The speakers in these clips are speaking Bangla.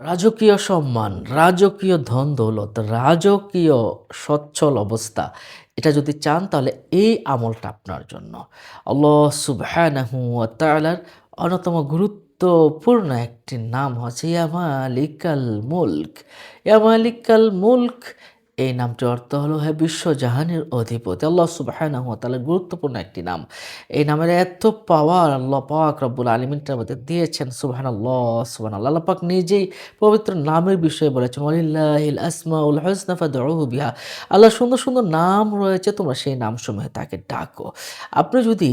রাজকীয় সম্মান, রাজকীয় ধন দৌলত, রাজকীয় সচ্ছল অবস্থা এটা যদি চান তাহলে এই আমলটা আপনার জন্য। আল্লাহ অন্যতম গুরুত্বপূর্ণ একটি নাম হচ্ছে ইয়ামালিকাল মুল্ক মুলক। মুল্ক মুলক এই নামটির অর্থ হলো হে বিশ্বজাহানের অধিপতি। আল্লাহ সুবহানাহু ওয়া তাআলার গুরুত্বপূর্ণ একটি নাম। এই নামের এত পাওয়ার আল্লাহ পাক রব্বুল আলামিন তার মধ্যে দিয়েছেন সুবহানাল্লাহ, সুবহানাল্লাহ। আল্লাহ পাক নিজেই পবিত্র নামের বিষয়ে বলেছেন ওয়ালিল্লাহিল আসমাউল হুসনা ফাদউহু বিহা। আল্লাহর সুন্দর, সুন্দর নাম রয়েছে তোমরা সেই নামসমূহে তাকে ডাকো। আপনি যদি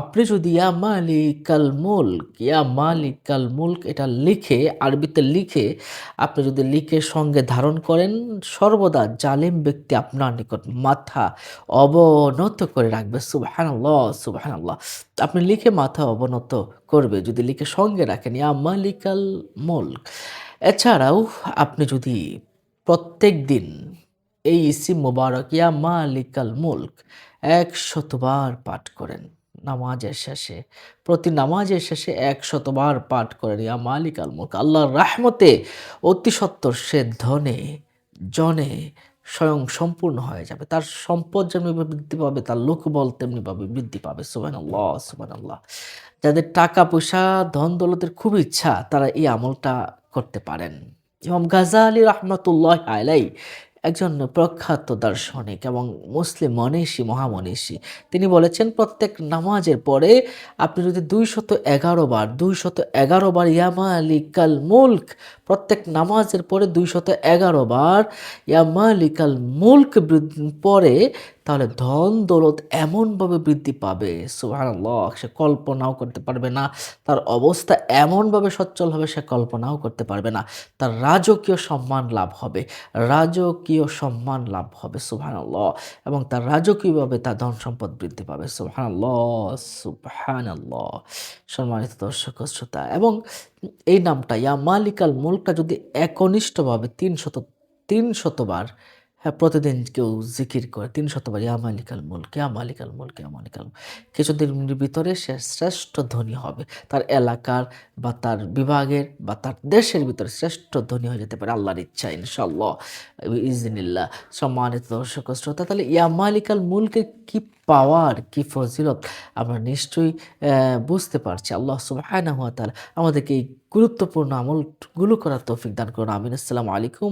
আপনি যদি ইয়া মালিকাল মুলক, ইয়া মালিকাল মুলক এটা লিখে আরবিতে লিখে আপনি যদি লিখে সঙ্গে ধারণ করেন সর্বদা জালেম ব্যক্তি আপনার নিকট মাথা অবনত করে রাখবে সুবহানাল্লাহ, সুবহানাল্লাহ। আপনি লিখে মাথা অবনত করবে যদি লিখে সঙ্গে রাখেন ইয়া মালিকাল মুলক। এছাড়াও আপনি যদি প্রত্যেকদিন এই ইসিম মোবারক ইয়া মালিকাল মুলক ১০০ বার পাঠ করেন নামাজের শেষে। প্রতি নামাজের শেষে এক শতবার পাঠ করেন ইয়া মুলক। আল্লাহর রাহমতে অতি সত্বর সে ধনে, জনে স্বয়ং সম্পূর্ণ হয়ে যাবে। তার সম্পদ যেমনিভাবে বৃদ্ধি পাবে তার লোকবল তেমনিভাবে বৃদ্ধি পাবে। সুবান আল্লাহ সুবান আল্লাহ যাদের টাকা-পয়সা, ধন-দৌলতের খুব ইচ্ছা তারা এই আমলটা করতে পারেন। এবং ইমাম আলী রহমতুল্লাহ আলাইহি একজন প্রখ্যাত দার্শনিক এবং মুসলিম মনীষী, মহামনীষী। তিনি বলেছেন প্রত্যেক নামাজের পরে আপনি যদি ২১১ বার ২১১ বার ইয়ামা আলিকাল মুল্ক প্রত্যেক নামাজের পরে ২১১ বার ইয়ামা আলিকাল মুল্ক পড়ে তাহলে ধন দৌলত এমনভাবে বৃদ্ধি পাবে সুবহানাল্লাহ সে কল্পনাও করতে পারবে না। তার অবস্থা এমনভাবে সচ্ছল হবে সে কল্পনাও করতে পারবে না। তার রাজকীয় সম্মান লাভ হবে। রাজকীয় সম্মান লাভ হবে সুবহানাল্লাহ এবং তার রাজকীয়ভাবে তার ধন সম্পদ বৃদ্ধি পাবে সুবহানাল্লাহ, সুবহানাল্লাহ। সম্মানিত দর্শক শ্রোতা এবং এই নামটা ইয়া মালিকাল মুলকটা যদি একনিষ্ঠভাবে ৩০০ ৩০০ বার হ্যাঁ, প্রতিদিন কেউ জিকির করে তিন শতবার ইয়া মালিকাল মুলক, ইয়া মালিকাল মুলক, ইয়া মালিকাল মুলক। কিছুদিনের ভিতরে সে শ্রেষ্ঠ ধনী হবে। তার এলাকার বা তার বিভাগের বা তার দেশের ভিতরে শ্রেষ্ঠ ধনী হয়ে যেতে পারে আল্লাহর ইচ্ছা ইনশাল্লাহ বিইজনিল্লাহ। সম্মানিত দর্শক শ্রোতা তাহলে ইয়া মালিকাল মুলকের কি পাওয়ার, কি ফজিলত আমরা নিশ্চয়ই বুঝতে পারছি। আল্লাহ তাআলা আমাদেরকে এই গুরুত্বপূর্ণ আমলগুলো করার তৌফিক দান করুন। আমিন। আসসালামু আলাইকুম